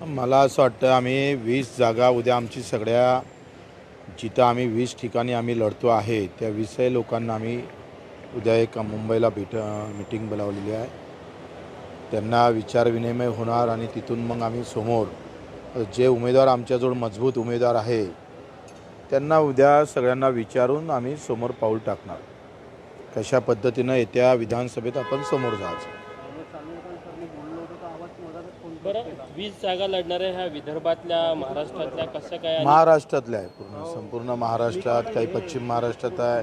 मला असं वाटतं आम्ही वीस जागा उद्या आमची सगळ्या जिथं आम्ही वीस ठिकाणी आम्ही लढतो आहे त्या वीसही लोकांना आम्ही उद्या एक मुंबईला भेट मिटिंग बोलावलेली आहे. त्यांना विचारविनिमय होणार आणि तिथून मग आम्ही समोर जे उमेदवार आमच्याजवळ मजबूत उमेदवार आहे त्यांना उद्या सगळ्यांना विचारून आम्ही समोर पाऊल टाकणार. कशा पद्धतीनं येत्या विधानसभेत आपण समोर जायचं. बरं वीस जागा लढणाऱ्या ह्या विदर्भातल्या महाराष्ट्रातल्या कसं काय आणि महाराष्ट्रातल्या आहे पूर्ण संपूर्ण महाराष्ट्रात काही पश्चिम महाराष्ट्रात आहे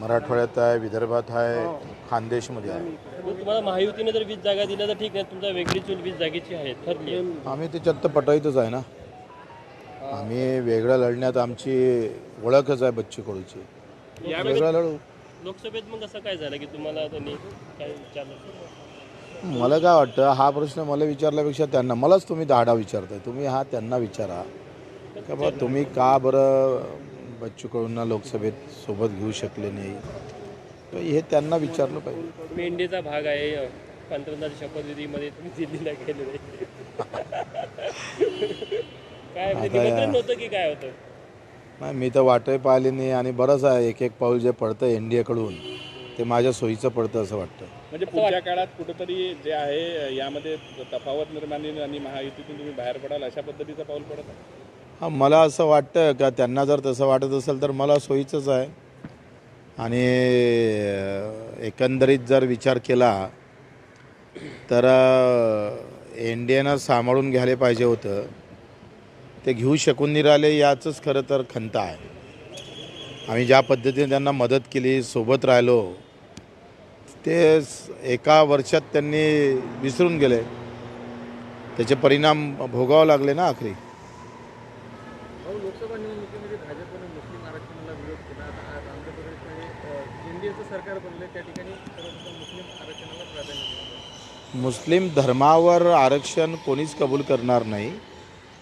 मराठवाड्यात आहे विदर्भात आहे खानदेशमध्ये आहे. मग तुम्हाला महायुतीने जर वीस जागा दिल्या तर ठीक आहे तुमचा वेगळी चूल वीस जागेची आहे ठरली आहे. आम्ही त्याच्यात तर पटाईतच आहे ना. आम्ही वेगळं लढण्यात आमची ओळखच आहे बच्ची कडूची वेगळं लढू. लोकसभेत मग कसं काय झालं की तुम्हाला त्यांनी काय विचारलं? मला काय वाटतं हा प्रश्न मला विचारल्यापेक्षा त्यांना मलाच तुम्ही दाडा विचारताय. तुम्ही हा त्यांना विचारा. का बा तुम्ही का बरं बच्चू कडूंना लोकसभेत सोबत घेऊ शकले नाही? तर हे त्यांना विचारलं पाहिजे. मेंढीचा भाग आहे पंतप्रधान शपथविधीमध्ये तुम्ही दिल्लीला काय म्हणजे निमंत्रण नव्हतं की काय होतं? नाही मी तर वाटही पाहिली नाही आणि बरंच आहे एक एक पाऊल जे पडतं एन डी एकडून ते माझ्या सोयीचं पडतं असं वाटतं. म्हणजे पुढच्या काळात कुठंतरी जे आहे यामध्ये तफावत निर्माण आणि महायुतीतून तुम्ही बाहेर पडाल अशा पद्धतीचं पाऊल पडत आहे? हा मला असं वाटतं का त्यांना जर तसं वाटत असेल तर मला सोयीचंच आहे. आणि एकंदरीत जर विचार केला तर एन डी एनं सांभाळून घ्यायला पाहिजे होतं. ते घेऊ शकून नाही राहिले याचंच खरं तर खंत आहे. आम्ही ज्या पद्धतीने त्यांना मदत केली सोबत राहिलो ते एका वर्षात त्यांनी विसरून गेले. त्याचे परिणाम भोगावे लागले ना आखरी. लोकसभा निवडणुकीमध्ये भाजपने मुस्लिम आरक्षणाला विरोध केला. आता आज आंध्र प्रदेशमध्ये एनडीएचं सरकार बनले त्या ठिकाणी सर्वप्रथम मुस्लिम आरक्षणाला प्राधान्य दिलं मुस्लिम धर्मावर आरक्षण कोणीच कबूल करणार नाही.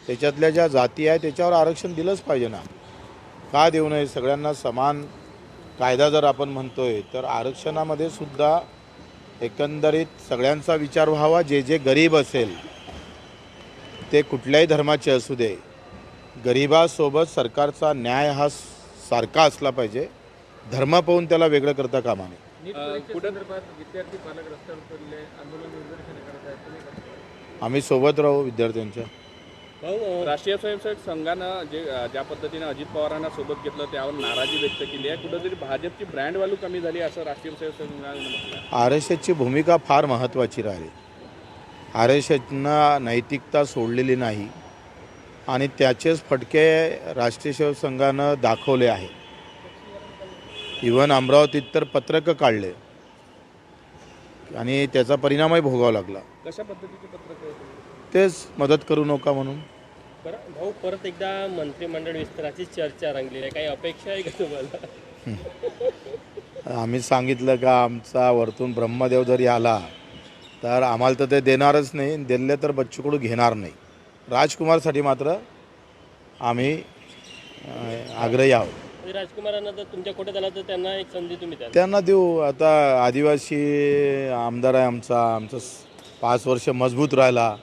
त्याच्यातल्या ज्या जाती आहे त्याच्यावर आरक्षण दिलंच पाहिजे ना. का देऊ नये? सगळ्यांना समान कायदा जर आपण म्हणतोय तर आरक्षणामध्ये सुद्धा एकंदरीत सगळ्यांचा विचार व्हावा. जे जे गरीब असेल ते कुठल्याही धर्माचे असू दे गरिबासोबत सरकारचा न्याय हा सारखा असला पाहिजे. धर्म पाहून त्याला वेगळं करता कामा नये? आम्ही सोबत राहू विद्यार्थ्यांच्या. राष्ट्रीय स्वयंसेवक संघानं जे ज्या पद्धतीने अजित पवारांना सोबत घेतलं त्यावर नाराजी व्यक्त केली आहे. कुठेतरी भाजपची ब्रँड व्हॅल्यू कमी झाली असं राष्ट्रीय स्वयंसेवक संघाने म्हटलं. आर एस एसची भूमिका फार महत्त्वाची राहिली. आर एस एसनं नैतिकता सोडलेली नाही आणि त्याचेच फटके राष्ट्रीय सेवक संघानं दाखवले आहे इवन अमरावतीत तर पत्रकं काढले. आणि त्याचा परिणामही भोगावा लागला. कशा पद्धतीचे पत्रक? तेच मदत करू नका म्हणून. बरं भाऊ परत एकदा मंत्रिमंडळ विस्ताराची चर्चा रंगलेली आहे. काही अपेक्षा आहे का तुम्हाला? आम्ही सांगितलं का आमचा वरतून ब्रह्मदेव जरी आला तर आम्हाला तर ते देणारच नाही दिले तर बच्चूकडू घेणार नाही. राजकुमारसाठी मात्र आम्ही आग्रही आहोत. म्हणजे राजकुमारांना जर तुमच्या कोट्यात आला तर त्यांना एक संधी तुम्ही त्यांना देऊ. आता आदिवासी आमदार आहे आमचा. आमचा पाच वर्ष मजबूत राहिला.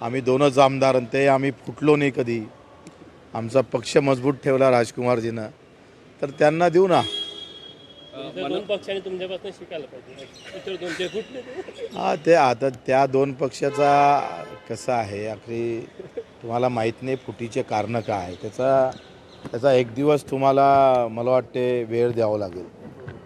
आम्ही दोनच आमदार आणि ते आम्ही फुटलो नाही कधी. आमचा पक्ष मजबूत ठेवला राजकुमारजीनं. तर त्यांना देऊ ना. दोन पक्षांनी तुमच्यापासून शिकायला पाहिजे? हा ते आता त्या दोन पक्षाचा कसं आहे आखरी तुम्हाला माहीत नाही फुटीचे कारणं काय आहे. त्याचा त्याचा एक दिवस तुम्हाला मला वाटते वेळ द्यावा लागेल.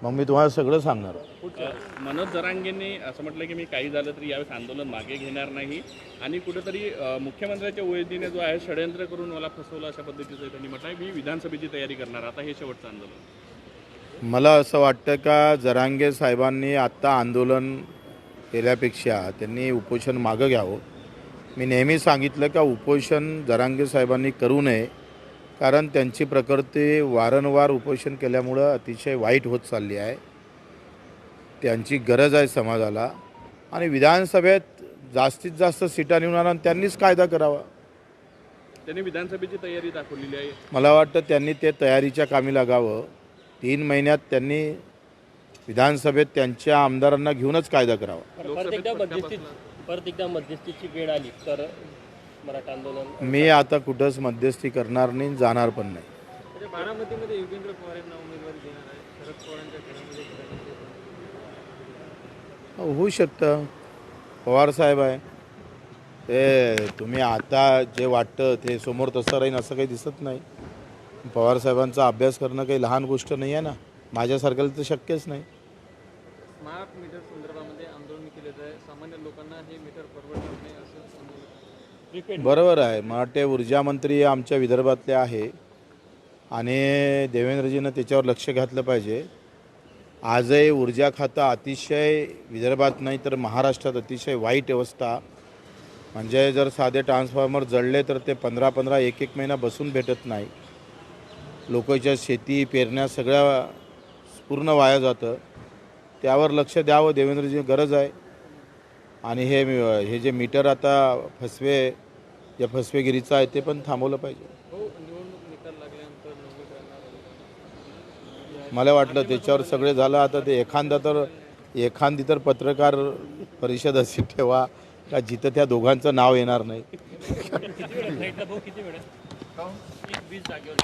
मग मी तुम्हाला सगळं सांगणार. मनोज जरांगेंनी असं म्हटलं की मी काही झालं तरी यावेळेस आंदोलन मागे घेणार नाही. आणि कुठेतरी मुख्यमंत्र्याच्या ओळखीने जो आहे षडयंत्र करून मला फसवलं अशा पद्धतीचं त्यांनी म्हटलं आहे मी विधानसभेची तयारी करणार. आता हे शेवटचं आंदोलन. मला असं वाटतं का जरांगे साहेबांनी आत्ता आंदोलन केल्यापेक्षा त्यांनी उपोषण मागं घ्यावं. मी नेहमी सांगितलं का उपोषण जरांगे साहेबांनी करू नये. कारण त्यांची प्रकृती वारंवार उपोषण केल्यामुळं अतिशय वाईट होत चालली आहे. त्यांची गरज आहे समाजाला. आणि विधानसभेत जास्तीत जास्त सीटा निवडून आणून त्यांनीच कायदा करावा. त्यांनी विधानसभेची तयारी दाखवलेली आहे. मला वाटतं त्यांनी ते तयारीच्या कामी लागावं. तीन महिन्यात त्यांनी विधानसभेत त्यांच्या आमदारांना घेऊनच कायदा करावा. परत एकदा मध्यस्थी परत एकदा मध्यस्थीची वेळ आली तर मराठा आंदोलन मी आता कुठंच मध्यस्थी करणार नाही जाणार पण नाही. म्हणजे बारामतीमध्ये योगेंद्र पवार यांना उमेदवारी देणार आहे. शरद पवारांच्या घरामध्ये होऊ शकतं. पवार साहेब आहे. ते तुम्ही आता जे वाटतं ते समोर तसं राहीन असं काही दिसत नाही. पवार साहेबांचा अभ्यास करणं काही लहान गोष्ट नाही आहे ना. माझ्यासारख्याला तर शक्यच नाही. स्मार्ट मीटर संदर्भामध्ये आंदोलन केले जाते सामान्य लोकांना हे मीटर परवडणार नाही असं आंदोलन प्रीपेड बरोबर आहे. मला वाटते ऊर्जा मंत्री आमच्या विदर्भातले आहे. आणि देवेंद्रजीनं त्याच्यावर लक्ष घातलं पाहिजे. आजही ऊर्जा खातं अतिशय विदर्भात नाही तर महाराष्ट्रात अतिशय वाईट अवस्था. म्हणजे जर साधे ट्रान्सफॉर्मर जळले तर ते पंधरा पंधरा एक एक महिना बसून भेटत नाही. लोकांच्या शेती पेरण्या सगळ्या पूर्ण वाया जातं. त्यावर लक्ष द्यावं देवेंद्रजी गरज आहे. आणि हे हे जे मीटर आता फसवे या फसवेगिरीचं आहे ते पण थांबवलं पाहिजे. मला वाटलं त्याच्यावर सगळे झालं. आता ते एखादा तर एखादी तर पत्रकार परिषद अशी ठेवा का जिथं त्या दोघांचं नाव येणार नाही. किती वेळ फ्लाईटला भाऊ किती वेळ आहे? एक वीस जागेवर.